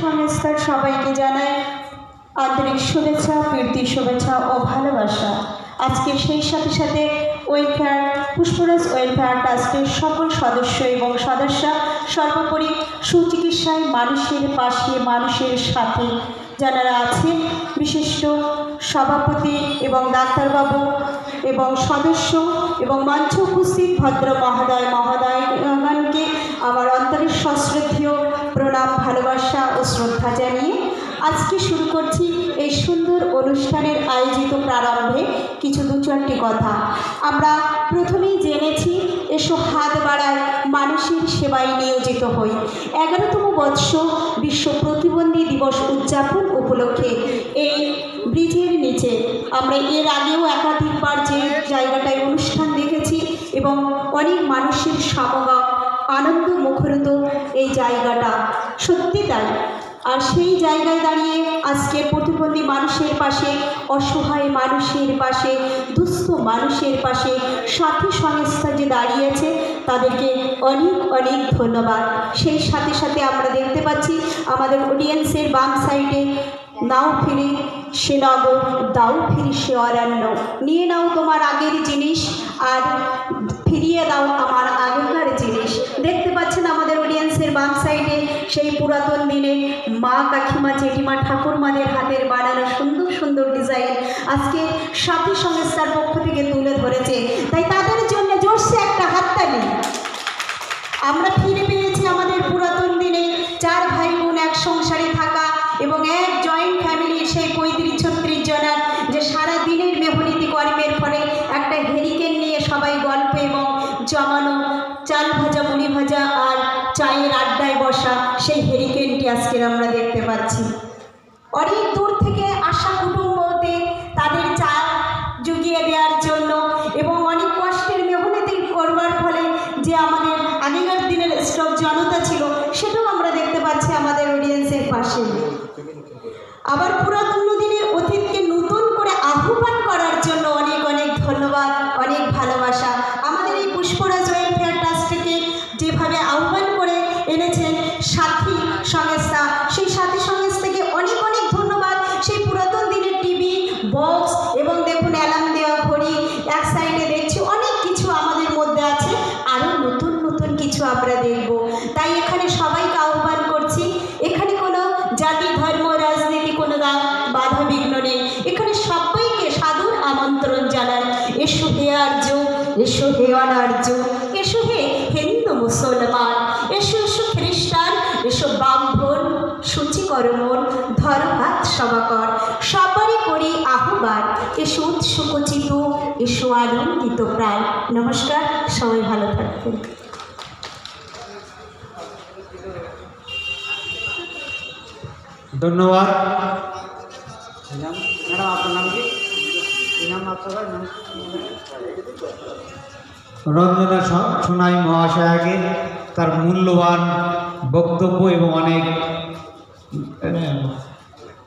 সংস্থার সবাইকে জানাই আন্তরিক শুভেচ্ছা, প্রীতি শুভেচ্ছা ও ভালোবাসা। আজকে সেই সাথে সাথে ওয়েলফেয়ার পুষ্পরাজ ওয়েলফেয়ার ট্রাস্টের সকল সদস্য এবং সদস্যা সর্বোপরি সুচিকিৎসায় মানুষের পাশে, মানুষের সাথে। যারা আছেন বিশিষ্ট সভাপতি এবং ডাক্তারবাবু এবং সদস্য এবং মঞ্চ উপস্থিত ভদ্র মহোদয় সশ্রদ্ধীয় প্রণাম, ভালোবাসা ও শ্রদ্ধা জানিয়ে আজকে শুরু করছি এই সুন্দর অনুষ্ঠানের আয়োজিত প্রারম্ভে কিছু দু চারটি কথা। আমরা প্রথমেই জেনেছি, এসো হাত বাড়ায় মানুষের সেবায় নিয়োজিত হই। এগারোতম বৎস বিশ্ব প্রতিবন্ধী দিবস উদযাপন উপলক্ষে এই ব্রিজের নিচে। আমরা এর আগেও একাধিকবার যে জায়গাটায় অনুষ্ঠান দেখেছি এবং অনেক মানুষের সমাগম আনন্দ মুখরিত এই জায়গাটা। সত্যি তাই। আর সেই জায়গায় দাঁড়িয়ে আজকে প্রতিবন্ধী মানুষের পাশে, অসহায় মানুষের পাশে, দুস্থ মানুষের পাশে সাথী সংস্থা যে দাঁড়িয়েছে, তাদেরকে অনেক অনেক ধন্যবাদ। সেই সাথে সাথে আমরা দেখতে পাচ্ছি, আমাদের অডিয়েন্সের বাম সাইডে নাও ফিরে, সে নগর দাও ফিরে সে অরণ্য। নিয়ে নাও তোমার আগের জিনিস, আর ফিরিয়ে দাও আমার আগেকার অডিয়েন্সের বাম সাইডে, সেই পুরাতন দিনে মা কাকিমা, জেঠিমা ঠাকুরমাদের হাতের বানানো সুন্দর সুন্দর ডিজাইন আজকে সাথী সংস্থার পক্ষ থেকে তুলে ধরেছে। তাই তাদের জন্য জোরসে একটা হাততালি। আমরা ফিরে পেয়েছি আমাদের পুরাতন দিনে চার ভাই বোন এক সংসারে থাকা এবং এক জয়েন্ট ফ্যামিলির সেই পঁয়ত্রিশ, ছত্রিশ জনের যে সারা দিনের মেহনীতি কর্মের ফলে একটা হেরিকেন নিয়ে সবাই গল্প এবং জমানো চাল ভাজা মুড়ি ভাজা আর বসা, সেই হেরিকেনটি আজকে আমরা দেখতে পাচ্ছি। অনেক দূর থেকে আসা কুটুম্বতে তাদের চা জুগিয়ে দেওয়ার জন্য এবং অনেক কষ্টের মেহনতি করবার ফলে যে আমাদের আগেকার দিনের স্টক জনতা ছিল, সেটাও আমরা দেখতে পাচ্ছি আমাদের অডিয়েন্সের পাশে। আবার পুরাতন দিনের সাথী সংস্থা। সেই সাথী সংস্থাকে অনেক অনেক ধন্যবাদ। সেই পুরাতন দিনের টিভি, বক্স এবং দেখুন অ্যালার্ম দেওয়া ঘড়ি এক সাইডে দেখছি অনেক কিছু আমাদের মধ্যে আছে। আরও নতুন নতুন কিছু আমরা দেখব। তাই এখানে সবাইকে আহ্বান করছি, এখানে কোনো জাতি, ধর্ম, রাজনীতি, কোনো বাধা, বিঘ্ন নেই। এখানে সবাইকে সাধুর আমন্ত্রণ জানাই। এসো হে আর্য, এসো হে অনার্য, এসো হে হিন্দু, মুসলমান। হাত সমাকর। সবারই করি আহ্বান। এসো উৎসুকচিত এসো আনন্দিত প্রাণ। নমস্কার সবাই ভালো থাকবেন। ধন্যবাদ। রঞ্জনা সোনাই মহাশয়াকে তার মূল্যবান বক্তব্য এবং অনেক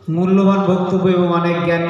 মূল্যবান বক্তব্য এবং অনেক জ্ঞান